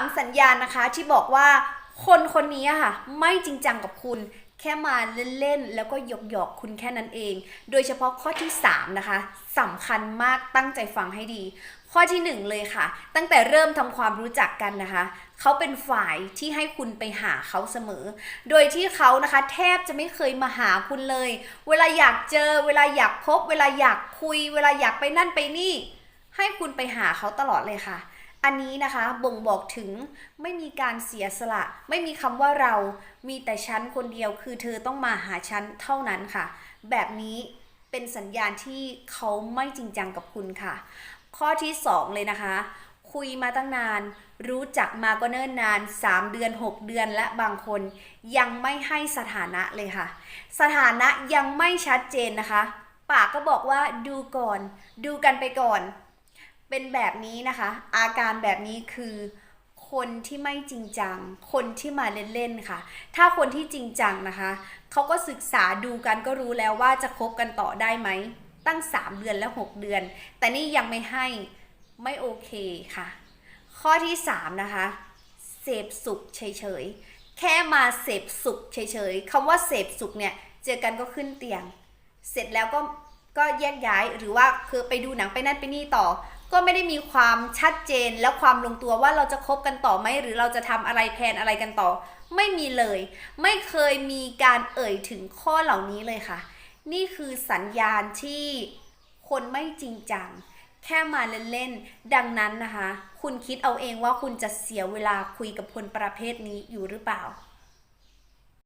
ามสัญญาณนะคะที่บอกว่าคนคนนี้ค่ะไม่จริงจังกับคุณแค่มาเล่นๆ แล้วก็หยอกหยอกๆคุณแค่นั้นเอง โดยเฉพาะข้อที่ 3 นะคะสำคัญมากตั้งใจฟังให้ดี ข้อทีหนึ่1 เลยค่ะ ตั้งแต่เริ่มทำความรู้จักกันนะคะ เขาเป็นฝ่ายที่ให้คุณไปหาเขาเสมอ โดยที่เขานะคะแทบจะไม่เคยมาหาคุณเลย เวลาอยากเจอ เวลาอยากพบ เวลาอยากคุย เวลาอยากไปนั่นไปนี่ ให้คุณไปหาเขาตลอดเลยค่ะ อันนี้นะคะบ่งบอกถึงไม่มีการเสียสละ ไม่มีคำว่าเรา มีแต่ฉันคนเดียวคือเธอต้องมาหาฉันเท่านั้นค่ะ แบบนี้เป็นสัญญาณที่เขาไม่จริงจังกับคุณค่ะ ข้อที่ 2 เลยนะคะ คุยมาตั้งนาน รู้จักมาก็เนิ่นนาน 3 เดือน 6 เดือนและบางคนยังไม่ให้สถานะเลยค่ะ สถานะยังไม่ชัดเจนนะคะ ปากก็บอกว่าดูก่อน ดูกันไปก่อน เป็นแบบนี้นะคะ อาการแบบนี้คือคนที่ไม่จริงจัง คนที่มาเล่นๆค่ะ ถ้าคนที่จริงจังนะคะเขาก็ศึกษาดูกันก็รู้แล้วว่าจะคบกันต่อได้ไหม ตั้ง 3 เดือนและ 6 เดือน แต่นี่ยังไม่ให้ไม่โอเคค่ะ ข้อที่ 3 นะคะ เสพสุขเฉยๆ แค่มาเสพสุขเฉยๆคำว่าเสพสุขเนี่ย เจอกันก็ขึ้นเตียง เสร็จแล้วก็ก็แยกย้ายหรือว่าคือไปดูหนังไปนั่นไปนี่ต่อ ก็ไม่ได้มีความชัดเจนและความลงตัวว่าเราจะคบกันต่อไหมหรือเราจะทำอะไรแพนอะไรกันต่อ ไม่มีเลย ไม่เคยมีการเอ่ยถึงข้อเหล่านี้เลยค่ะ นี่คือสัญญาณที่คนไม่จริงจังแค่มาเล่นๆ ดังนั้นนะคะ คุณคิดเอาเองว่าคุณจะเสียเวลาคุยกับคนประเภทนี้อยู่หรือเปล่า